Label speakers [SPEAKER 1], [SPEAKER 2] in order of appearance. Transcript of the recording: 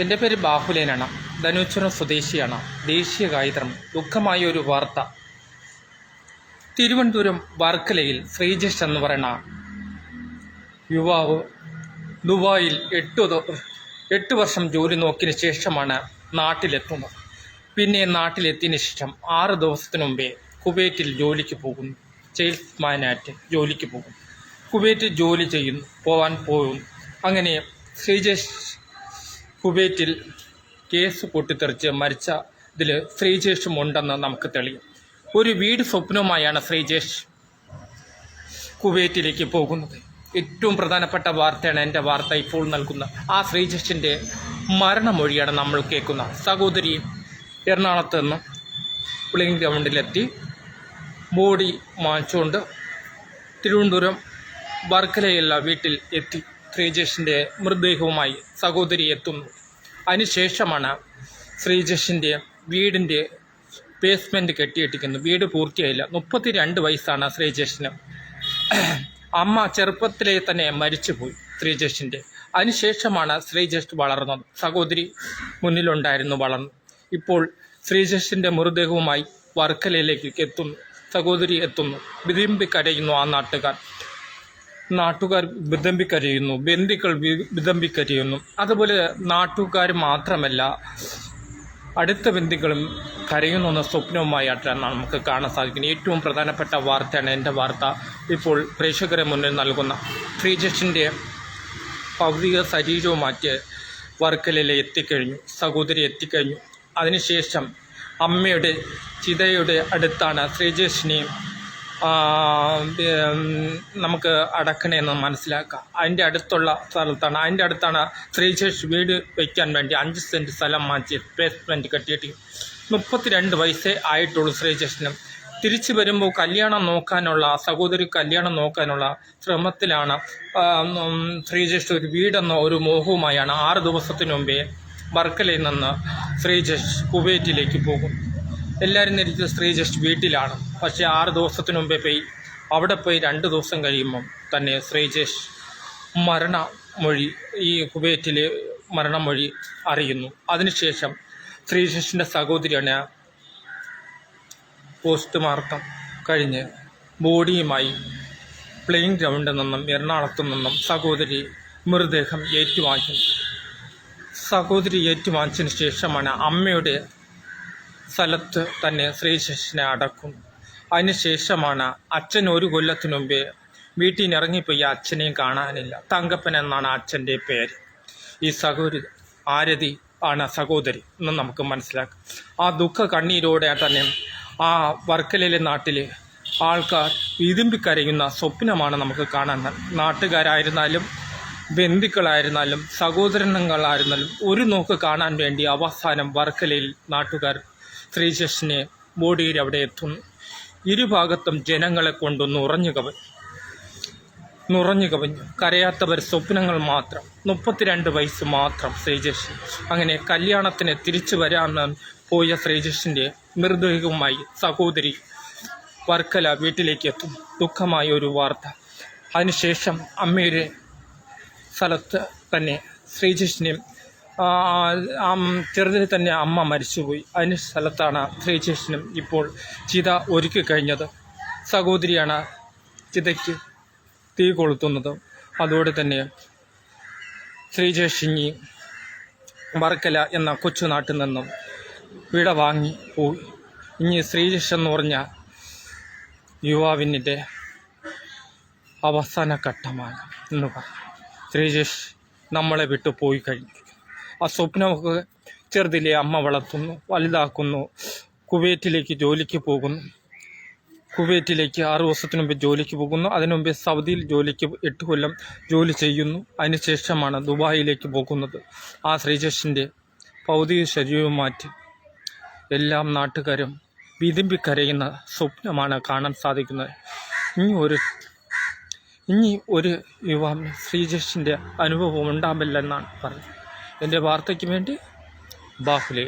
[SPEAKER 1] എന്റെ പേര് ബാഹുലേനാണ്. ധനുച്ചുരം സ്വദേശിയാണ്. ദേശീയ ഗായത്രം. ദുഃഖമായ ഒരു വാർത്ത. തിരുവനന്തപുരം വർക്കലയിൽ ശ്രീജേഷ് എന്ന് പറയുന്ന യുവാവ് ദുബായിൽ എട്ട് എട്ട് വർഷം ജോലി നോക്കിയതിന് ശേഷമാണ് നാട്ടിലെത്തുന്നത്. പിന്നെ നാട്ടിലെത്തിയതിന് ശേഷം ആറ് ദിവസത്തിന് മുമ്പേ കുവൈറ്റിൽ ജോലിക്ക് പോകുന്നു. സെയിൽസ്മാനായിട്ട് ജോലിക്ക് പോകുന്നു. കുവൈറ്റിൽ ജോലി ചെയ്യുന്നു. പോവാൻ പോകുന്നു. അങ്ങനെ ശ്രീജേഷ് കുവൈറ്റിൽ കേസ് പൊട്ടിത്തെറിച്ച് മരിച്ച ഇതിൽ ശ്രീജേഷും ഉണ്ടെന്ന് നമുക്ക് തെളിയും. ഒരു വീട് സ്വപ്നവുമായാണ് ശ്രീജേഷ് കുവൈറ്റിലേക്ക് പോകുന്നത്. ഏറ്റവും പ്രധാനപ്പെട്ട വാർത്തയാണ് എന്റെ വാർത്ത ഇപ്പോൾ നൽകുന്ന ആ ശ്രീജേഷിന്റെ മരണമൊഴിയാണ് നമ്മൾ കേൾക്കുന്ന. സഹോദരി എറണാകുളത്ത് നിന്ന് പ്ലെയിൻ ഗ്രൗണ്ടിലെത്തി. ബോഡി മാച്ചുകൊണ്ട് തിരുവനന്തപുരം വർക്കലയുള്ള വീട്ടിൽ എത്തി. ശ്രീജേഷിന്റെ മൃതദേഹവുമായി സഹോദരി എത്തുന്നു. അതിനുശേഷമാണ് ശ്രീജേഷിന്റെ വീടിന്റെ ബേസ്മെന്റ് കെട്ടിയിട്ടിരിക്കുന്നത് വീട് പൂർത്തിയായില്ല. മുപ്പത്തി രണ്ട് വയസ്സാണ് ശ്രീജേഷിന്. അമ്മ ചെറുപ്പത്തിലേ തന്നെ മരിച്ചുപോയി ശ്രീജേഷിന്റെ അതിനുശേഷമാണ് ശ്രീജേഷ് വളർന്നത്. സഹോദരി മുന്നിലുണ്ടായിരുന്നു വളർന്നു. ഇപ്പോൾ ശ്രീജേഷിന്റെ മൃതദേഹവുമായി വർക്കലയിലേക്ക് എത്തുന്നു. സഹോദരി എത്തുന്നു. വിതിമ്പി കരയുന്നു ആ നാട്ടുകാർ. നാട്ടുകാർ വിതമ്പിക്കരയുന്നു ബന്ധുക്കൾ വിതമ്പിക്കരയുന്നു. അതുപോലെ നാട്ടുകാർ മാത്രമല്ല അടുത്ത ബന്ധുക്കളും കരയുന്നു എന്ന സ്വപ്നവുമായിട്ടാണ് നമുക്ക് കാണാൻ സാധിക്കുന്നത്. ഏറ്റവും പ്രധാനപ്പെട്ട വാർത്തയാണ് എന്റെ വാർത്ത. ഇപ്പോൾ പ്രേക്ഷകരെ മുന്നിൽ നൽകുന്ന ശ്രീജഷിന്റെ ഭൗതിക ശരീരവും മാറ്റി വർക്കലയിൽ എത്തിക്കഴിഞ്ഞു സഹോദരി എത്തിക്കഴിഞ്ഞു. അതിനുശേഷം അമ്മയുടെ ചിതയുടെ അടുത്താണ് ശ്രീജേഷിനെയും നമുക്ക് അടക്കണേന്ന് മനസ്സിലാക്കാം. അതിന്റെ അടുത്തുള്ള സ്ഥലത്താണ്. അതിന്റെ അടുത്താണ് ശ്രീശേഷ് വീട് വയ്ക്കാൻ വേണ്ടി അഞ്ച് സെന്റ് സ്ഥലം മാറ്റി ബേസ്മെന്റ് കെട്ടിയിട്ട് മുപ്പത്തിരണ്ട് വയസ്സേ ആയിട്ടുള്ളൂ ശ്രീശേഷനും തിരിച്ചു വരുമ്പോൾ കല്യാണം നോക്കാനുള്ള സഹോദരി കല്യാണം നോക്കാനുള്ള ശ്രമത്തിലാണ് ശ്രീജേഷ് ഒരു വീടെന്ന ഒരു മോഹവുമായാണ് ആറ് ദിവസത്തിന് മുമ്പേ വർക്കലയിൽ നിന്ന് ശ്രീജേഷ് കുവൈറ്റിലേക്ക് പോകും. എല്ലാവരും ധരിച്ച ജസ്റ്റ് വീട്ടിലാണ്. പക്ഷേ ആറ് ദിവസത്തിന് മുമ്പേ പോയി അവിടെ പോയി രണ്ട് ദിവസം കഴിയുമ്പം തന്നെ ശ്രീജേഷ് മരണമൊഴി ഈ കുവൈറ്റിലെ മരണമൊഴി അറിയുന്നു. അതിനുശേഷം ശ്രീജേഷിന്റെ സഹോദരിയാണ് പോസ്റ്റ്മോർട്ടം കഴിഞ്ഞ് ബോഡിയുമായി പ്ലെയിൻ ഗ്രൗണ്ടിൽ നിന്നും എറണാകുളത്തു നിന്നും സഹോദരി മൃതദേഹം ഏറ്റുവാങ്ങി. സഹോദരി ഏറ്റുവാങ്ങിച്ചതിന് ശേഷമാണ് അമ്മയുടെ സ്ഥലത്ത് തന്നെ ശ്രീശേഷനെ അടക്കും. അതിനുശേഷമാണ് അച്ഛൻ ഒരു കൊല്ലത്തിനു മുമ്പേ വീട്ടിൽ അച്ഛനെയും കാണാനില്ല. തങ്കപ്പൻ എന്നാണ് അച്ഛന്റെ പേര്. ഈ സഹോദരി ആരതി ആണ് സഹോദരി എന്ന് നമുക്ക് മനസ്സിലാക്കാം. ആ ദുഃഖ കണ്ണീരോടെ തന്നെ ആ വർക്കലയിലെ നാട്ടിലെ ആൾക്കാർ വിതുമ്പിക്കരയുന്ന സ്വപ്നമാണ് നമുക്ക് കാണാൻ നാട്ടുകാരായിരുന്നാലും ബന്ധുക്കളായിരുന്നാലും സഹോദരങ്ങളായിരുന്നാലും ഒരു നോക്ക് കാണാൻ വേണ്ടി അവസാനം വർക്കലയിൽ നാട്ടുകാർ ശ്രീജേഷിനെ ബോഡിയിൽ അവിടെ എത്തുന്നു. ഇരുഭാഗത്തും ജനങ്ങളെ കൊണ്ട് നുറഞ്ഞു കവഞ്ഞു നുറഞ്ഞു കവിഞ്ഞു. കരയാത്തവർ സ്വപ്നങ്ങൾ മാത്രം. മുപ്പത്തിരണ്ട് വയസ്സ് മാത്രം ശ്രീജേഷ് അങ്ങനെ കല്യാണത്തിന് തിരിച്ചു വരാമെന്ന് പോയ ശ്രീജേഷിന്റെ മൃതദേഹവുമായി സഹോദരി വർക്കല വീട്ടിലേക്ക് എത്തും ദുഃഖമായ ഒരു വാർത്ത. അതിനുശേഷം അമ്മയുടെ സ്ഥലത്ത് തന്നെ ശ്രീജേഷിനെയും ആ തന്നെ അമ്മ മരിച്ചുപോയി. അതിന് സ്ഥലത്താണ് ശ്രീജേഷനും ഇപ്പോൾ ചിത ഒരുക്കി കഴിഞ്ഞത്. സഹോദരിയാണ് ചിതയ്ക്ക് തീ കൊളുത്തുന്നത്. അതോടെ തന്നെ ശ്രീജേഷിനി വർക്കല എന്ന കൊച്ചു നാട്ടിൽ നിന്നും വിട വാങ്ങി പോയി. ഇനി ശ്രീജേഷ് എന്ന് പറഞ്ഞ യുവാവിന്റെ അവസാന ഘട്ടമാണ് എന്ന് പറഞ്ഞു ശ്രീജേഷ് നമ്മളെ വിട്ടു പോയി കഴിഞ്ഞു. ആ സ്വപ്നമൊക്കെ ചെറുതിലെ അമ്മ വളർത്തുന്നു വലുതാക്കുന്നു കുവൈറ്റിലേക്ക് ജോലിക്ക് പോകുന്നു. കുവൈറ്റിലേക്ക് ആറു വർഷത്തിന് മുമ്പ് ജോലിക്ക് പോകുന്നു. അതിനു മുമ്പ് സൗദിയിൽ ജോലിക്ക് എട്ട് കൊല്ലം ജോലി ചെയ്യുന്നു. അതിനുശേഷമാണ് ദുബായിലേക്ക് പോകുന്നത്. ആ ശ്രീജേഷിന്റെ ഭൗതിക ശരീരവും മാറ്റി എല്ലാം നാട്ടുകാരും വിതുമ്പിക്കരയുന്ന സ്വപ്നമാണ് കാണാൻ സാധിക്കുന്നത്. ഇനി ഒരു ഇനി ഒരു യുവാവിന് ശ്രീജേഷിന്റെ അനുഭവം ഉണ്ടാവില്ലെന്നാണ് പറഞ്ഞത്. എന്റെ വാർത്തയ്ക്ക് വേണ്ടി ബാഹുലേ